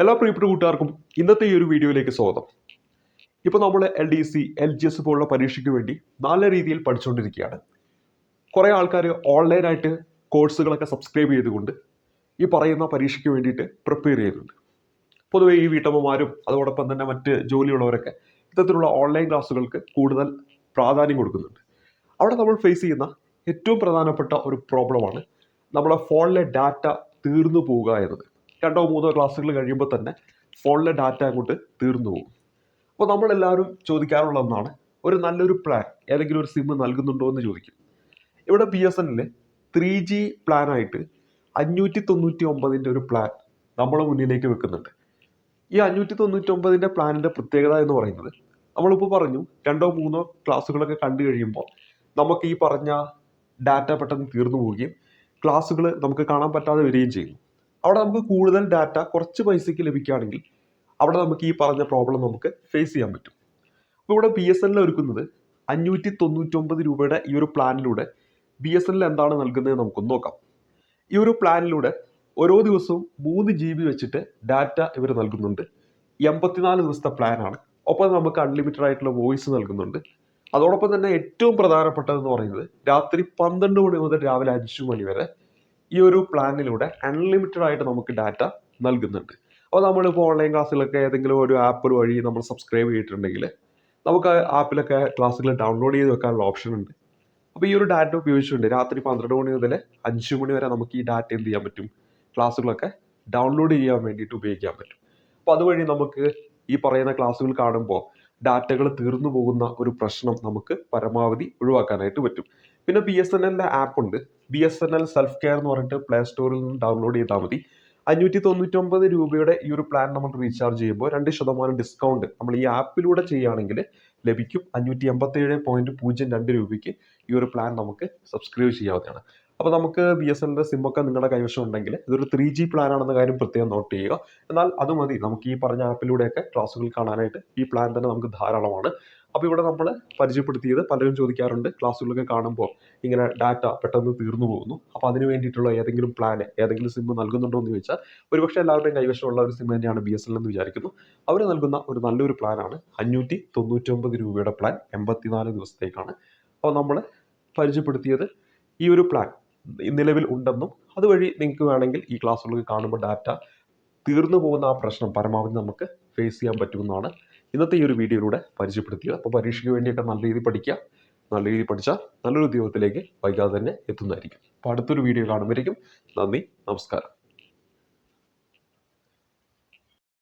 എല്ലാ പ്രിയപ്പെട്ട കൂട്ടുകാർക്കും ഇന്നത്തെ ഈ ഒരു വീഡിയോയിലേക്ക് സ്വാഗതം. ഇപ്പോൾ നമ്മൾ L D C L G S പോലുള്ള പരീക്ഷയ്ക്ക് വേണ്ടി നല്ല രീതിയിൽ പഠിച്ചുകൊണ്ടിരിക്കുകയാണ്. കുറേ ആൾക്കാർ ഓൺലൈനായിട്ട് കോഴ്സുകളൊക്കെ സബ്സ്ക്രൈബ് ചെയ്തുകൊണ്ട് ഈ പറയുന്ന പരീക്ഷയ്ക്ക് വേണ്ടിയിട്ട് പ്രിപ്പയർ ചെയ്യുന്നുണ്ട്. പൊതുവേ ഈ വീട്ടമ്മമാരും അതോടൊപ്പം തന്നെ മറ്റ് ജോലിയുള്ളവരൊക്കെ ഇത്തരത്തിലുള്ള ഓൺലൈൻ ക്ലാസ്സുകൾക്ക് കൂടുതൽ പ്രാധാന്യം കൊടുക്കുന്നുണ്ട്. അവിടെ നമ്മൾ ഫേസ് ചെയ്യുന്ന ഏറ്റവും പ്രധാനപ്പെട്ട ഒരു പ്രോബ്ലമാണ് നമ്മുടെ ഫോണിലെ ഡാറ്റ തീർന്നു പോവുക എന്നത്. രണ്ടോ മൂന്നോ ക്ലാസ്സുകൾ കഴിയുമ്പോൾ തന്നെ ഫോണിലെ ഡാറ്റ അങ്ങോട്ട് തീർന്നു പോകും. അപ്പോൾ നമ്മളെല്ലാവരും ചോദിക്കാറുള്ള ഒന്നാണ് ഒരു നല്ലൊരു പ്ലാൻ ഏതെങ്കിലും ഒരു സിം നൽകുന്നുണ്ടോ എന്ന് ചോദിക്കും. ഇവിടെ ബി എസ് എന്നിൽ ത്രീ ജി പ്ലാനായിട്ട് അഞ്ഞൂറ്റി തൊണ്ണൂറ്റി ഒമ്പതിന്റെ ഒരു പ്ലാൻ നമ്മളെ മുന്നിലേക്ക് വെക്കുന്നുണ്ട്. ഈ അഞ്ഞൂറ്റി തൊണ്ണൂറ്റി ഒമ്പതിന്റെ പ്ലാനിന്റെ പ്രത്യേകത എന്ന് പറയുന്നത് നമ്മളിപ്പോൾ പറഞ്ഞു രണ്ടോ മൂന്നോ ക്ലാസ്സുകളൊക്കെ കണ്ടു കഴിയുമ്പോൾ നമുക്ക് ഈ പറഞ്ഞ ഡാറ്റ പെട്ടെന്ന് തീർന്നു പോവുകയും ക്ലാസ്സുകൾ നമുക്ക് കാണാൻ പറ്റാതെ വരികയും ചെയ്യുന്നു. അവിടെ നമുക്ക് കൂടുതൽ ഡാറ്റ കുറച്ച് പൈസയ്ക്ക് ലഭിക്കുകയാണെങ്കിൽ അവിടെ നമുക്ക് ഈ പറഞ്ഞ പ്രോബ്ലം നമുക്ക് ഫേസ് ചെയ്യാൻ പറ്റും. അപ്പോൾ ഇവിടെ ബി എസ് എൽ ഒരുക്കുന്നത് അഞ്ഞൂറ്റി തൊണ്ണൂറ്റൊമ്പത് രൂപയുടെ ഈ ഒരു പ്ലാനിലൂടെ ബി എസ് എൽ എന്താണ് നൽകുന്നത് നമുക്കൊന്ന് നോക്കാം. ഈ ഒരു പ്ലാനിലൂടെ ഓരോ ദിവസവും മൂന്ന് ജി ബി വെച്ചിട്ട് ഡാറ്റ ഇവർ നൽകുന്നുണ്ട്. എൺപത്തിനാല് ദിവസത്തെ പ്ലാനാണ് ഒപ്പം നമുക്ക് അൺലിമിറ്റഡ് ആയിട്ടുള്ള വോയിസ് നൽകുന്നുണ്ട്. അതോടൊപ്പം തന്നെ ഏറ്റവും പ്രധാനപ്പെട്ടതെന്ന് പറയുന്നത് രാത്രി പന്ത്രണ്ട് മണി മുതൽ രാവിലെ അഞ്ച് മണി വരെ ഈ ഒരു പ്ലാനിലൂടെ അൺലിമിറ്റഡ് ആയിട്ട് നമുക്ക് ഡാറ്റ നൽകുന്നുണ്ട്. അപ്പോൾ നമ്മളിപ്പോൾ ഓൺലൈൻ ക്ലാസ്സിലൊക്കെ ഏതെങ്കിലും ഒരു ആപ്പ് വഴി നമ്മൾ സബ്സ്ക്രൈബ് ചെയ്തിട്ടുണ്ടെങ്കിൽ നമുക്ക് ആപ്പിലൊക്കെ ക്ലാസ്സുകൾ ഡൗൺലോഡ് ചെയ്ത് വെക്കാനുള്ള ഓപ്ഷൻ ഉണ്ട്. അപ്പോൾ ഈ ഒരു ഡാറ്റ ഉപയോഗിച്ചുകൊണ്ട് രാത്രി പന്ത്രണ്ട് മണി മുതൽ അഞ്ച് മണി വരെ നമുക്ക് ഈ ഡാറ്റ എന്ത് ചെയ്യാൻ പറ്റും? ക്ലാസ്സുകളൊക്കെ ഡൗൺലോഡ് ചെയ്യാൻ വേണ്ടിയിട്ട് ഉപയോഗിക്കാൻ പറ്റും. അപ്പോൾ അതുവഴി നമുക്ക് ഈ പറയുന്ന ക്ലാസ്സുകൾ കാണുമ്പോൾ ഡാറ്റകൾ തീർന്നു പോകുന്ന ഒരു പ്രശ്നം നമുക്ക് പരമാവധി ഒഴിവാക്കാനായിട്ട് പറ്റും. പിന്നെ ബി എസ് എൻ എല്ലിന്റെ ആപ്പ് ഉണ്ട്. B S N L self care എന്ന് പറഞ്ഞിട്ട് പ്ലേ സ്റ്റോറിൽ നിന്ന് ഡൗൺലോഡ് ചെയ്താൽ മതി. അഞ്ഞൂറ്റി തൊണ്ണൂറ്റൊമ്പത് രൂപയുടെ ഈ ഒരു പ്ലാൻ നമ്മൾ റീചാർജ് ചെയ്യുമ്പോൾ രണ്ട് ശതമാനം ഡിസ്കൗണ്ട് നമ്മൾ ഈ ആപ്പിലൂടെ ചെയ്യുകയാണെങ്കിൽ ലഭിക്കും. അഞ്ഞൂറ്റി എൺപത്തേഴ് പോയിന്റ് പൂജ്യം രണ്ട് രൂപയ്ക്ക് ഈ ഒരു പ്ലാൻ നമുക്ക് സബ്സ്ക്രൈബ് ചെയ്യാവുന്നതാണ്. അപ്പോൾ നമുക്ക് ബി എസ് എന്റെ സിമ്മൊക്കെ നിങ്ങളുടെ കൈവശം ഉണ്ടെങ്കിൽ ഇതൊരു ത്രീ ജി പ്ലാൻ ആണെന്ന കാര്യം പ്രത്യേകം നോട്ട് ചെയ്യുക. എന്നാൽ അത് മതി. നമുക്ക് ഈ പറഞ്ഞ ആപ്പിലൂടെയൊക്കെ ക്ലാസ്സുകൾ കാണാനായിട്ട് ഈ പ്ലാൻ തന്നെ നമുക്ക് ധാരാളമാണ്. അപ്പോൾ ഇവിടെ നമ്മൾ പരിചയപ്പെടുത്തിയത് പലരും ചോദിക്കാറുണ്ട്. ക്ലാസ്സുകളൊക്കെ കാണുമ്പോൾ ഇങ്ങനെ ഡാറ്റ പെട്ടെന്ന് തീർന്നു പോകുന്നു. അപ്പോൾ അതിന് വേണ്ടിയിട്ടുള്ള ഏതെങ്കിലും പ്ലാൻ ഏതെങ്കിലും സിം നൽകുന്നുണ്ടോ എന്ന് ചോദിച്ചാൽ ഒരുപക്ഷെ എല്ലാവരുടെയും കൈവശമുള്ള ഒരു സിം തന്നെയാണ് ബി എസ് എൽ എന്ന് വിചാരിക്കുന്നു. അവർ നൽകുന്ന ഒരു നല്ലൊരു പ്ലാനാണ് അഞ്ഞൂറ്റി തൊണ്ണൂറ്റൊമ്പത് രൂപയുടെ പ്ലാൻ എൺപത്തിനാല് ദിവസത്തേക്കാണ്. അപ്പോൾ നമ്മൾ പരിചയപ്പെടുത്തിയത് ഈ ഒരു പ്ലാൻ നിലവിൽ ഉണ്ടെന്നും അതുവഴി നിങ്ങൾക്ക് വേണമെങ്കിൽ ഈ ക്ലാസ്സുകൾ കാണുമ്പോൾ ഡാറ്റ തീർന്നു പോകുന്ന ആ പ്രശ്നം പരമാവധി നമുക്ക് ഫേസ് ചെയ്യാൻ പറ്റുമെന്നാണ് ഇന്നത്തെ ഈ ഒരു വീഡിയോയിലൂടെ പരിചയപ്പെടുത്തിയത്. അപ്പോൾ പരീക്ഷയ്ക്ക് വേണ്ടിയൊക്കെ നല്ല രീതിയിൽ പഠിക്കുക നല്ല രീതിയിൽ പഠിച്ചാൽ നല്ലൊരു ഉദ്യോഗത്തിലേക്ക് വൈകാതെ തന്നെ എത്തുന്നതായിരിക്കും. അപ്പോൾ അടുത്തൊരു വീഡിയോ കാണുമ്പോഴേക്കും നന്ദി നമസ്കാരം.